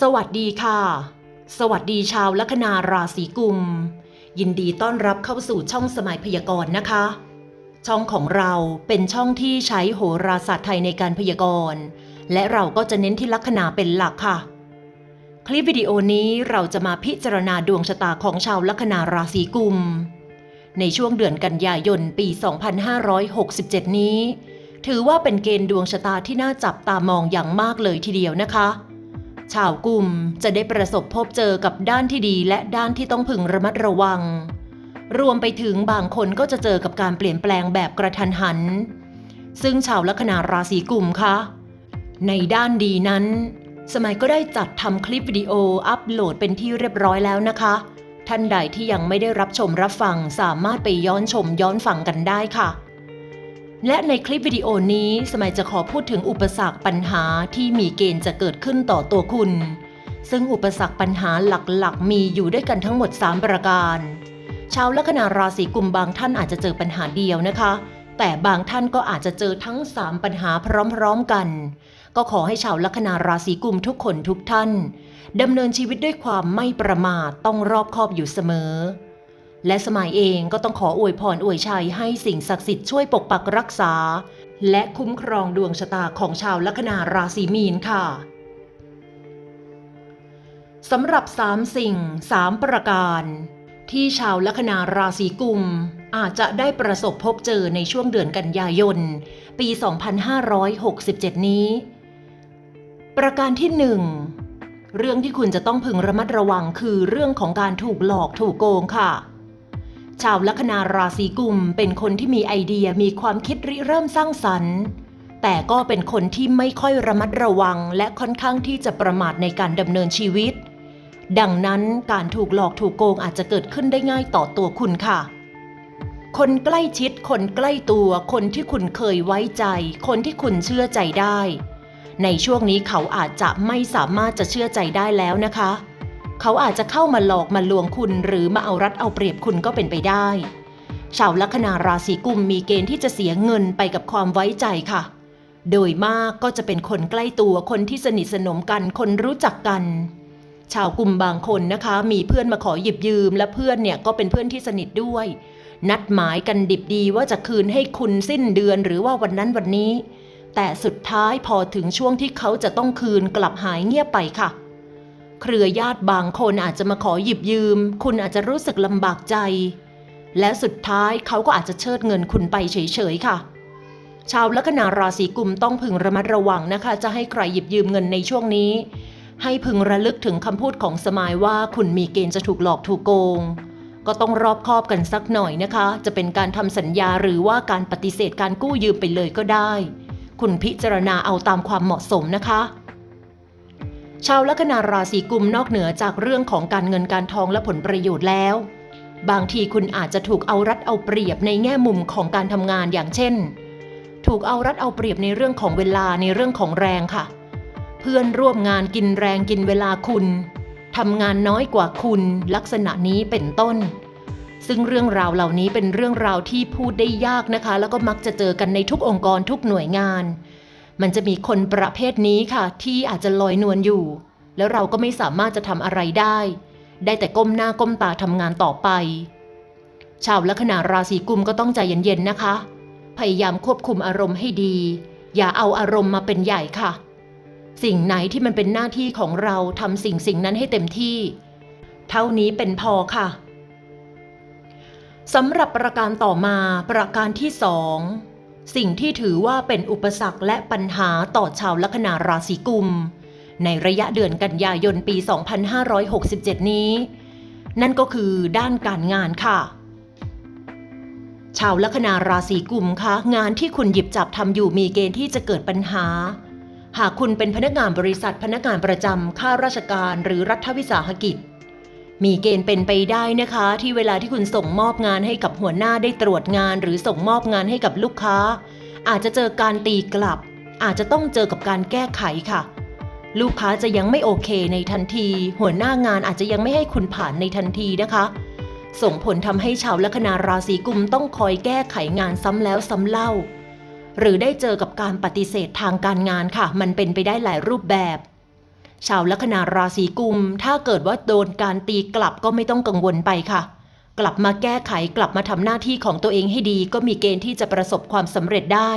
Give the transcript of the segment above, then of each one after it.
สวัสดีค่ะ สวัสดีชาวลัคนาราศีกุม ยินดีต้อนรับเข้าสู่ช่องสมัยพยากรณ์นะคะ ช่องของเราเป็นช่องที่ใช้โหราศาสตร์ไทยในการพยากรณ์ และเราก็จะเน้นที่ลัคนาเป็นหลักค่ะ คลิปวิดีโอนี้เราจะมาพิจารณาดวงชะตาของชาวลัคนาราศีกุม ในช่วงเดือนกันยายนปี 2567 นี้ ถือว่าเป็นเกณฑ์ดวงชะตาที่น่าจับตามองอย่างมากเลยทีเดียวนะคะ ชาวกลุ่มจะได้ประสบพบเจอกับด้านที่ดีและด้านที่ต้องพึงระมัดระวัง รวมไปถึงบางคนก็จะเจอกับการเปลี่ยนแปลงแบบกระทันหัน ซึ่งชาวลัคนาราศีกลุ่มคะในด้านดีนั้น สมัยก็ได้จัดทำคลิปวิดีโออัปโหลดเป็นที่เรียบร้อยแล้วนะคะ ท่านใดที่ยังไม่ได้รับชมรับฟังสามารถไปย้อนชมย้อนฟังกันได้ค่ะ และในคลิปวิดีโอนี้สมัยจะขอพูดถึงอุปสรรคปัญหาที่มีเกณฑ์จะเกิดขึ้นต่อตัวคุณ ซึ่งอุปสรรคปัญหาหลักๆ มีอยู่ด้วยกันทั้งหมด 3 ประการ ชาวลัคนาราศีกุมบางท่านอาจจะเจอปัญหาเดียวนะคะ แต่บางท่านก็อาจจะเจอทั้ง 3 ปัญหาพร้อมๆกัน ก็ขอให้ชาวลัคนาราศีกุมทุกคนทุกท่านดำเนินชีวิตด้วยความไม่ประมาทต้องรอบคอบอยู่เสมอ และสมัยเองก็ต้องขออวยพรอวยชัยให้สิ่งศักดิ์สิทธิ์ช่วยปกปักรักษา และคุ้มครองดวงชะตาของชาวลัคนาราศีมีนค่ะสำหรับสามสิ่งสามประการ ที่ชาวลัคนาราศีกุม อาจจะได้ประสบพบเจอในช่วงเดือนกันยายน ปี 2567 นี้ ประการที่หนึ่งเรื่องที่คุณจะต้องพึงระมัดระวังคือเรื่องของการถูกหลอกถูกโกงค่ะ ชาวลัคนาราศีกุมเป็นคนที่มีไอเดียมีความคิดริเริ่มสร้างสรรค์ แต่ก็เป็นคนที่ไม่ค่อยระมัดระวัง และค่อนข้างที่จะประมาทในการดำเนินชีวิต ดังนั้นการถูกหลอกถูกโกงอาจจะเกิดขึ้นได้ง่ายต่อตัวคุณค่ะ คนใกล้ชิด คนใกล้ตัว คนที่คุณเคยไว้ใจ คนที่คุณเชื่อใจได้ ในช่วงนี้เขาอาจจะไม่สามารถจะเชื่อใจได้แล้วนะคะ เขาอาจจะเข้ามาหลอกมาลวงคุณ หรือมาเอารัดเอาเปรียบคุณก็เป็นไปได้ ชาวลัคนาราศีกุมมีเกณฑ์ที่จะเสียเงินไปกับความไว้ใจค่ะ โดยมากก็จะเป็นคนใกล้ตัวคนที่สนิทสนมกันคนรู้จักกัน ชาวกลุ่มบางคนนะคะ มีเพื่อนมาขอหยิบยืม และเพื่อนเนี่ยก็เป็นเพื่อนที่สนิทด้วย นัดหมายกันดิบดีว่าจะคืนให้คุณสิ้นเดือนหรือว่าวันนั้นวันนี้ แต่สุดท้ายพอถึงช่วงที่เขาจะต้องคืนกลับหายเงียบไปค่ะ เครือญาติบางคนอาจจะมาขอหยิบยืม คุณอาจจะรู้สึกลำบากใจ และสุดท้ายเขาก็อาจจะเชิดเงินคุณไปเฉยๆค่ะ ชาวลัคนาราศีกุมต้องพึงระมัดระวังนะคะ จะให้ใครหยิบยืมเงินในช่วงนี้ ให้พึงระลึกถึงคำพูดของสมายว่าคุณมีเกณฑ์จะถูกหลอกถูกโกง ก็ต้องรอบคอบกันสักหน่อยนะคะ จะเป็นการทำสัญญาหรือว่าการปฏิเสธการกู้ยืมไปเลยก็ได้ คุณพิจารณาเอาตามความเหมาะสมนะคะ ชาวลัคนาราศีกุมนอกเหนือจากเรื่องของการเงินการทองและผลประโยชน์แล้ว บางทีคุณอาจจะถูกเอารัดเอาเปรียบในแง่มุมของการทำงานอย่างเช่น ถูกเอารัดเอาเปรียบในเรื่องของเวลาในเรื่องของแรงค่ะ เพื่อนร่วมงานกินแรงกินเวลาคุณทำงานน้อยกว่าคุณลักษณะนี้เป็นต้น ซึ่งเรื่องราวเหล่านี้เป็นเรื่องราวที่พูดได้ยากนะคะ แล้วก็มักจะเจอกันในทุกองค์กรทุกหน่วยงาน มันจะมีคนประเภทนี้ค่ะ ที่อาจจะลอยนวลอยู่ แล้วเราก็ไม่สามารถจะทำอะไรได้ ได้แต่ก้มหน้าก้มตาทำงานต่อไป ชาวลัคนาราศีกุมก็ต้องใจเย็นๆนะคะ พยายามควบคุมอารมณ์ให้ดี อย่าเอาอารมณ์มาเป็นใหญ่ค่ะ สิ่งไหนที่มันเป็นหน้าที่ของเราทำสิ่งสิ่งนั้นให้เต็มที่ เท่านี้เป็นพอค่ะสำหรับประการต่อมาประการที่สอง สิ่งที่ถือว่าเป็นอุปสรรคและปัญหาต่อชาวลัคนาราศีกุม ในระยะเดือนกันยายนปี 2567 นี้ นั่นก็คือด้านการงานค่ะ ชาวลัคนาราศีกุมคะงานที่คุณหยิบจับทำอยู่มีเกณฑ์ที่จะเกิดปัญหา หากคุณเป็นพนักงานบริษัทพนักงานประจำข้าราชการหรือรัฐวิสาหกิจ มีเกณฑ์เป็นไปได้นะคะ ที่เวลาที่คุณส่งมอบงานให้กับหัวหน้าได้ตรวจงาน หรือส่งมอบงานให้กับลูกค้า อาจจะเจอการตีกลับ อาจจะต้องเจอกับการแก้ไขค่ะ ลูกค้าจะยังไม่โอเคในทันที หัวหน้างานอาจจะยังไม่ให้คุณผ่านในทันทีนะคะ ส่งผลทำให้ชาวลัคนาราศีกุมต้องคอยแก้ไขงานซ้ำแล้วซ้ำเล่า หรือได้เจอกับการปฏิเสธทางการงานค่ะ มันเป็นไปได้หลายรูปแบบ ชาวลัคนาราศีกุม ถ้าเกิดว่าโดนการตีกลับก็ไม่ต้องกังวลไปค่ะ กลับมาแก้ไขกลับมาทำหน้าที่ของตัวเองให้ดี ก็มีเกณฑ์ที่จะประสบความสำเร็จได้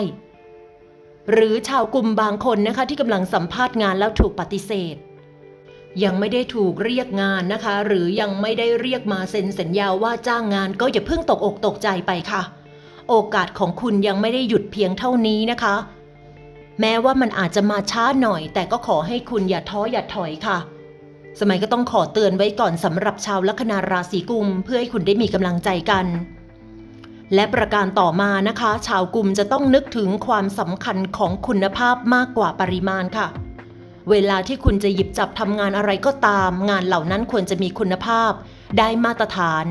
หรือชาวกลุ่มบางคนนะคะที่กำลังสัมภาษณ์งานแล้วถูกปฏิเสธ ยังไม่ได้ถูกเรียกงานนะคะ หรือยังไม่ได้เรียกมาเซ็นสัญญาว่าจ้างงานก็อย่าเพิ่งตกอกตกใจไปค่ะ โอกาสของคุณยังไม่ได้หยุดเพียงเท่านี้นะคะ แม้ว่ามันอาจจะมาช้าหน่อย แต่ก็ขอให้คุณอย่าท้ออย่าถอยค่ะ สมัยก็ต้องขอเตือนไว้ก่อนสำหรับชาวลัคนาราศีกุม เพื่อให้คุณได้มีกำลังใจกัน และประการต่อมานะคะ ชาวกุมจะต้องนึกถึงความสำคัญของคุณภาพมากกว่าปริมาณค่ะ เวลาที่คุณจะหยิบจับทำงานอะไรก็ตาม งานเหล่านั้นควรจะมีคุณภาพ ได้มาตรฐาน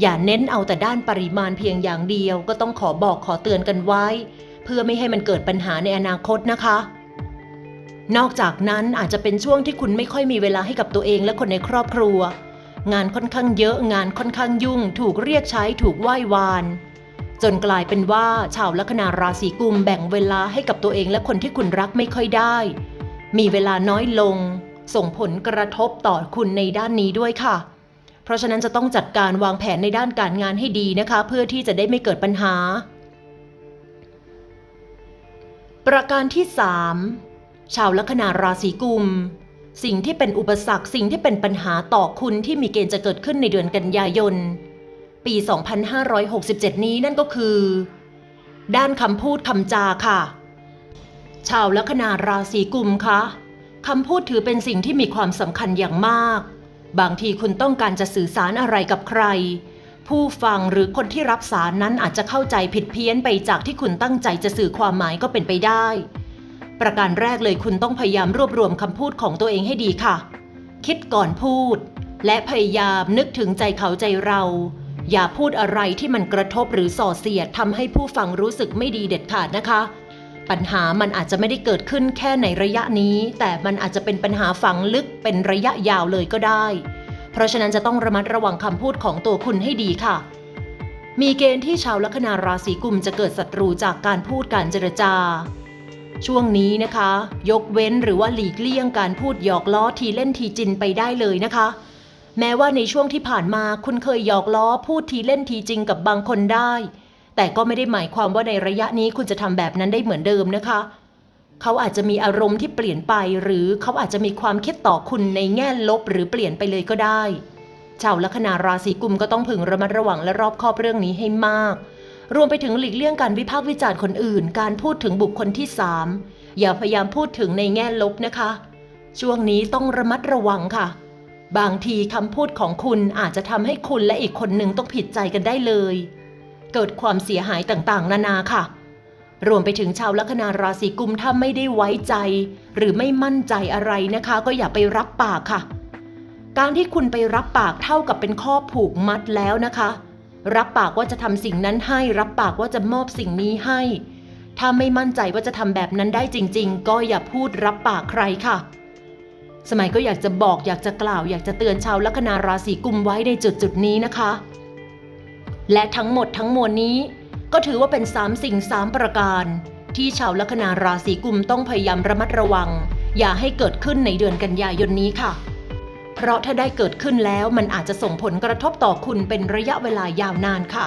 อย่าเน้นเอาแต่ด้านปริมาณเพียงอย่างเดียวก็ต้องขอบอกขอเตือนกันไว้ เพื่อไม่ให้มันเกิดปัญหาในอนาคตนะคะ นอกจากนั้นอาจจะเป็นช่วงที่คุณไม่ค่อยมีเวลาให้กับตัวเองและคนในครอบครัว งานค่อนข้างเยอะงานค่อนข้างยุ่ง ถูกเรียกใช้ถูกไหว้วาน จนกลายเป็นว่าชาวลัคนาราศีกุมแบ่งเวลาให้กับตัวเองและคนที่คุณรักไม่ค่อยได้ มีเวลาน้อยลง ส่งผลกระทบต่อคุณในด้านนี้ด้วยค่ะเพราะฉะนั้นจะต้องจัดการวางแผนในด้านการงานให้ดีนะคะ เพื่อที่จะได้ไม่เกิดปัญหา ประการที่3ชาวลัคนาราศีกุม สิ่งที่เป็นอุปสรรคสิ่งที่เป็นปัญหาต่อคุณที่มีเกณฑ์จะเกิดขึ้นในเดือนกันยายน ปี 2567 นี้นั่นก็คือ ด้านคำพูดคำจาค่ะ ชาวลัคนาราศีกุมคะคำพูดถือเป็นสิ่งที่มีความสำคัญอย่างมาก บางทีคุณต้องการจะสื่อสารอะไรกับใคร ผู้ฟังหรือคนที่รับสารนั้นอาจจะเข้าใจผิดเพี้ยนไปจากที่คุณตั้งใจจะสื่อความหมายก็เป็นไปได้ ประการแรกเลยคุณต้องพยายามรวบรวมคำพูดของตัวเองให้ดีค่ะ คิดก่อนพูด และพยายามนึกถึงใจเขาใจเรา อย่าพูดอะไรที่มันกระทบหรือส่อเสียดทำให้ผู้ฟังรู้สึกไม่ดีเด็ดขาดนะคะ ปัญหามันอาจจะไม่ได้เกิดขึ้นแค่ในระยะนี้ แต่มันอาจจะเป็นปัญหาฝังลึกเป็นระยะยาวเลยก็ได้ เพราะฉะนั้นจะต้องระมัดระวังคำพูดของตัวคุณให้ดีค่ะ มีเกณฑ์ที่ชาวลัคนาราศีกุมจะเกิดศัตรูจากการพูดการเจรจา ช่วงนี้นะคะ ยกเว้นหรือว่าหลีกเลี่ยงการพูดหยอกล้อทีเล่นทีจินไปได้เลยนะคะ แม้ว่าในช่วงที่ผ่านมาคุณเคยหยอกล้อพูดทีเล่นทีจริงกับบางคนได้ แต่ก็ไม่ได้หมายความว่าในระยะนี้คุณจะทำแบบนั้นได้เหมือนเดิมนะคะเขาอาจจะมีอารมณ์ที่เปลี่ยนไป หรือเขาอาจจะมีความคิดต่อคุณในแง่ลบหรือเปลี่ยนไปเลยก็ได้ ชาวลัคนาราศีกุมก็ต้องพึงระมัดระวังและรอบคอบเรื่องนี้ให้มาก รวมไปถึงหลีกเลี่ยงการวิพากษ์วิจารณ์คนอื่น การพูดถึงบุคคลที่สามอย่าพยายามพูดถึงในแง่ลบนะคะ ช่วงนี้ต้องระมัดระวังค่ะ บางทีคำพูดของคุณอาจจะทำให้คุณและอีกคนหนึ่งต้องผิดใจกันได้เลย เกิดความเสียหายต่างๆ นานาค่ะ รวมไปถึงชาวลัคนาราศีกุมถ้าไม่ได้ไว้ใจ หรือไม่มั่นใจอะไรนะคะ ก็อย่าไปรับปากค่ะ การที่คุณไปรับปากเท่ากับเป็นข้อผูกมัดแล้วนะคะ รับปากว่าจะทำสิ่งนั้นให้ รับปากว่าจะมอบสิ่งนี้ให้ ถ้าไม่มั่นใจว่าจะทำแบบนั้นได้จริง ๆ ก็อย่าพูดรับปากใครค่ะ สมัยก็อยากจะบอกอยากจะกล่าว อยากจะเตือนชาวลัคนาราศีกุมไว้ในจุดจุดนี้นะคะ และทั้งหมดทั้งมวลนี้ ก็ถือว่าเป็นสามสิ่งสามประการ ที่ชาวลัคนาราศีกุมต้องพยายามระมัดระวัง อย่าให้เกิดขึ้นในเดือนกันยายนนี้ค่ะ เพราะถ้าได้เกิดขึ้นแล้วมันอาจจะส่งผลกระทบต่อคุณเป็นระยะเวลายาวนานค่ะ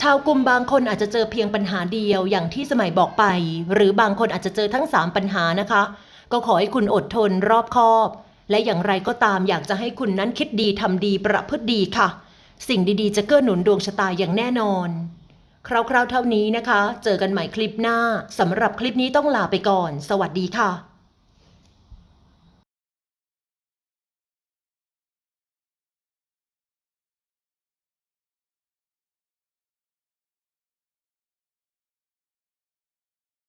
ชาวกลุ่มบางคนอาจจะเจอเพียงปัญหาเดียวอย่างที่สมัยบอกไป หรือบางคนอาจจะเจอทั้ง 3 ปัญหานะคะ ก็ขอให้คุณอดทนรอบคอบ และอย่างไรก็ตามอยากจะให้คุณนั้นคิดดีทำดีประพฤติดีค่ะ สิ่งดีๆ จะเกื้อหนุนดวงชะตาอย่างแน่นอน คราวๆเท่านี้นะคะ เจอกันใหม่คลิปหน้าสำหรับคลิปนี้ต้องลาไปก่อน สวัสดีค่ะ